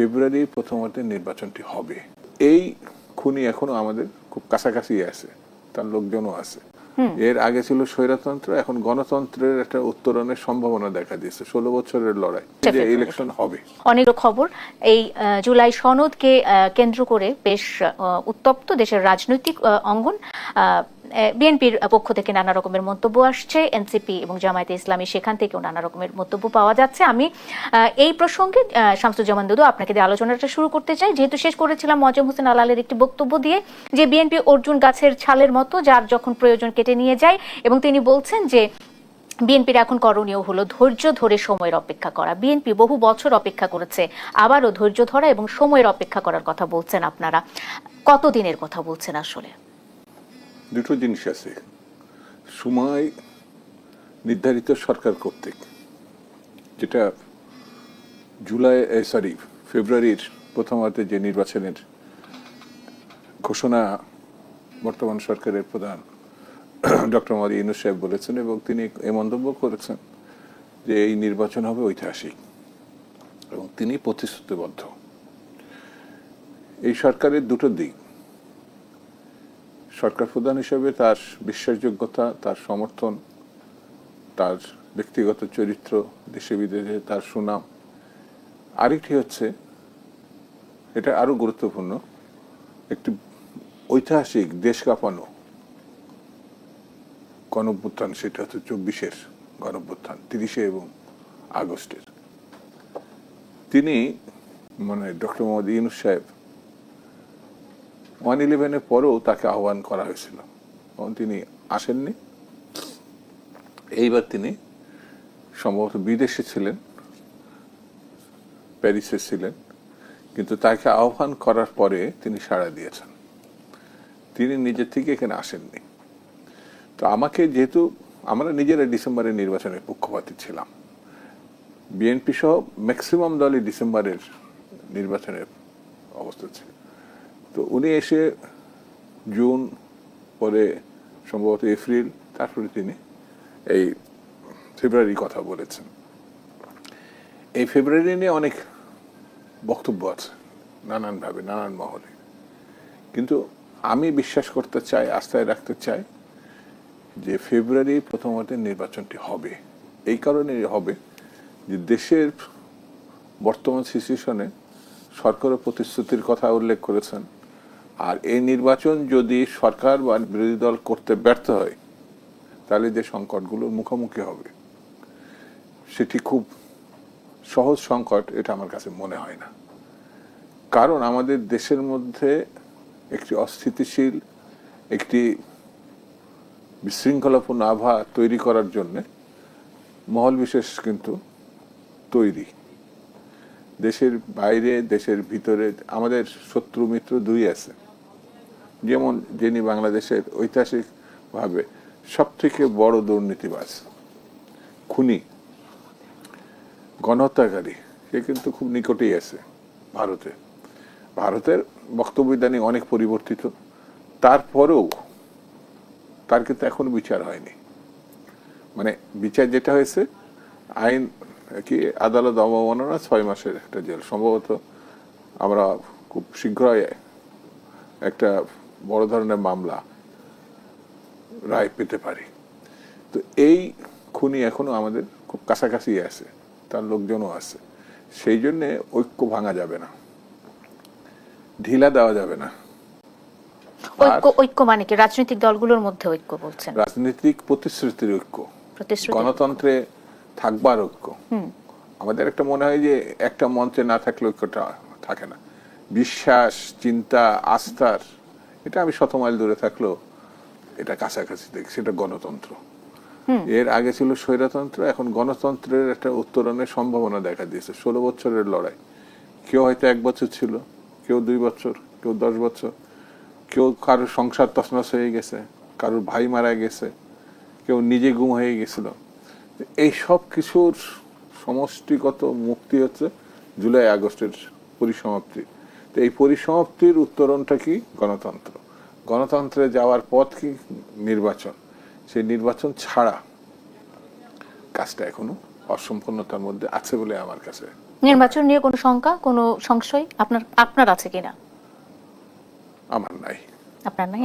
ফেব্রুয়ারি প্রথমতে নির্বাচনটি হবে। এই খুনি এখনও আমাদের খুব কাছাকাছি আছে তার লোকজনও আছে। এর আগে ছিল স্বৈরতন্ত্র এখন গণতন্ত্রের একটা উত্তরণের সম্ভাবনা দেখা দিয়েছে ষোলো বছরের লড়াই যে ইলেকশন হবে। অনেক খবর এই জুলাই সনদকে কেন্দ্র করে বেশ উত্তপ্ত দেশের রাজনৈতিক আহ, অঙ্গন বিএনপির পক্ষ থেকে নানা রকমের মন্তব্য আসছে। এনসিপি এবং জামায়াতে ইসলামী সেখান থেকেও নানা রকমের মন্তব্য পাওয়া যাচ্ছে। আমি এই প্রসঙ্গে শামসুজ্জামান দুদু আপনাকে দিয়ে আলোচনাটা শুরু করতে চাই। যেহেতু শেষ করেছিলাম মজম হোসেন আলালের একটি বক্তব্য দিয়ে যে বিএনপি অর্জুন গাছের ছালের মতো, যার যখন প্রয়োজন কেটে নিয়ে যায় এবং তিনি বলছেন যে বিএনপির এখন করণীয় হলো ধৈর্য ধরে সময়ের অপেক্ষা করা। বিএনপি বহু বছর অপেক্ষা করেছে, আবারও ধৈর্য ধরা এবং সময়ের অপেক্ষা করার কথা বলছেন আপনারা। কতদিনের কথা বলছেন আসলে? দুটো জিনিস আছে। সময় নির্ধারিত সরকার কর্তৃক, যেটা জুলাই সরি ফেব্রুয়ারির প্রথমার্ধে যে নির্বাচনের ঘোষণা বর্তমান সরকারের প্রধান ডক্টর মোহাম্মদ ইউনুস সাহেব বলেছেন এবং তিনি এ মন্তব্য করেছেন যে এই নির্বাচন হবে ঐতিহাসিক এবং তিনি প্রতিশ্রুতিবদ্ধ। এই সরকারের দুটো দিক সরকার প্রধান হিসেবে তার বিশ্বাসযোগ্যতা, তার সমর্থন, তার ব্যক্তিগত চরিত্র দেশে বিদেশে তার সুনাম আরেকটি হচ্ছে, এটা আরও গুরুত্বপূর্ণ, একটি ঐতিহাসিক দেশ কাঁপানো গণভ্যুত্থান সেটা হচ্ছে চব্বিশের গণভ্যুত্থান তিরিশে এবং আগস্টের। তিনি মানে ডক্টর মোহাম্মদ ইউনুস সাহেব ওয়ান ইলেভেনের পরেও তাকে আহ্বান করা হয়েছিল। তখন তিনি আসেননি। এইবার তিনি সম্ভবত বিদেশে ছিলেন, প্যারিসে ছিলেন, কিন্তু তাকে আহ্বান করার পরে তিনি সাড়া দিয়েছেন। তিনি নিজের থেকে এখানে আসেননি। তো আমাকে যেহেতু আমরা নিজেরা ডিসেম্বরের নির্বাচনের পক্ষপাতী ছিলাম, বিএনপি সহ ম্যাক্সিমাম দলই ডিসেম্বরের নির্বাচনের অবস্থা ছিল। তো উনি এসে জুন পরে সম্ভবত এপ্রিল, তারপরে তিনি এই ফেব্রুয়ারি কথা বলেছেন। এই ফেব্রুয়ারি নিয়ে অনেক বক্তব্য আছে, নানানভাবে, নানান মহলে। কিন্তু আমি বিশ্বাস করতে চাই, আস্থায় রাখতে চাই যে ফেব্রুয়ারি প্রথমত নির্বাচনটি হবে। এই কারণে হবে যে দেশের বর্তমান সিচুয়েশনে সরকারও প্রতিশ্রুতির কথা উল্লেখ করেছেন। আর এই নির্বাচন যদি সরকার বা বিরোধী দল করতে ব্যর্থ হয়, তাহলে যে সংকটগুলোর মুখোমুখি হবে, সেটি খুব সহজ সংকট, এটা আমার কাছে মনে হয় না। কারণ আমাদের দেশের মধ্যে একটি অস্থিতিশীল, একটি বিশৃঙ্খলাপূর্ণ আভা তৈরি করার জন্য মহল বিশেষ কিন্তু তৈরি। দেশের বাইরে, দেশের ভিতরে, আমাদের শত্রু মিত্র দুই আছে। যেমন যিনি বাংলাদেশের ঐতিহাসিকভাবে সব থেকে বড় দুর্নীতিবাজ, খুনি, গণহত্যাকারী, সে কিন্তু খুব নিকটেই আছে ভারতে। ভারতের বক্তব্য বক্তব্যদানি অনেক পরিবর্তিত। তারপরেও তার কিন্তু এখনও বিচার হয়নি। মানে বিচার যেটা হয়েছে, আইন কি আদালত অবমাননা ছয় মাসের একটা জেল। সম্ভবত আমরা খুব শীঘ্রই একটা বড় ধরনের মামলা রায় পেতে পারি। তো এই খুনি এখনও আমাদের খুব কাছাকাছি আছে তার লোকজনও আছে। সেই জন্যে ঐক্য ভাঙা যাবে না ঢিলা দেওয়া যাবে না। ঐক্য ঐক্য মানে কি? রাজনৈতিক দলগুলোর মধ্যে ঐক্য বলছেন। রাজনৈতিক প্রতিশ্রুতির ঐক্য। গণতন্ত্রে থাকবার ঐক্য। আমাদের একটা মনে হয় যে একটা মঞ্চে না থাকলে ঐক্যটা থাকে না। বিশ্বাস চিন্তা আস্থার এটা আমি শত মাইল দূরে থাকলেও এটা কাছাকাছি দেখি সেটা গণতন্ত্র। এর আগে ছিল স্বৈরতন্ত্র এখন গণতন্ত্রের একটা উত্তরণের সম্ভাবনা দেখা দিয়েছে। ষোলো বছরের লড়াই। কেউ হয়তো এক বছর ছিল কেউ দুই বছর কেউ দশ বছর কেউ কারোর সংসার তছনছ হয়ে গেছে কারোর ভাই মারা গেছে কেউ নিজে গুম হয়ে গেছিল। এই সব কিছুর সমষ্টিগত মুক্তি হচ্ছে জুলাই আগস্টের পরিসমাপ্তি। তো এই পরিসমাপ্তির উত্তরণটা কি? গণতন্ত্র। গণতন্ত্রে যাওয়ার পথ কি নির্বাচন? সেই নির্বাচন ছাড়া কাজটা এখনও অসম্পূর্ণতার মধ্যে আছে বলে আমার কাছে নির্বাচন নিয়ে কোনো শঙ্কা কোনো সংশয় আপনার আপনার আছে কিনা? আমার নাই। আপনার নাই?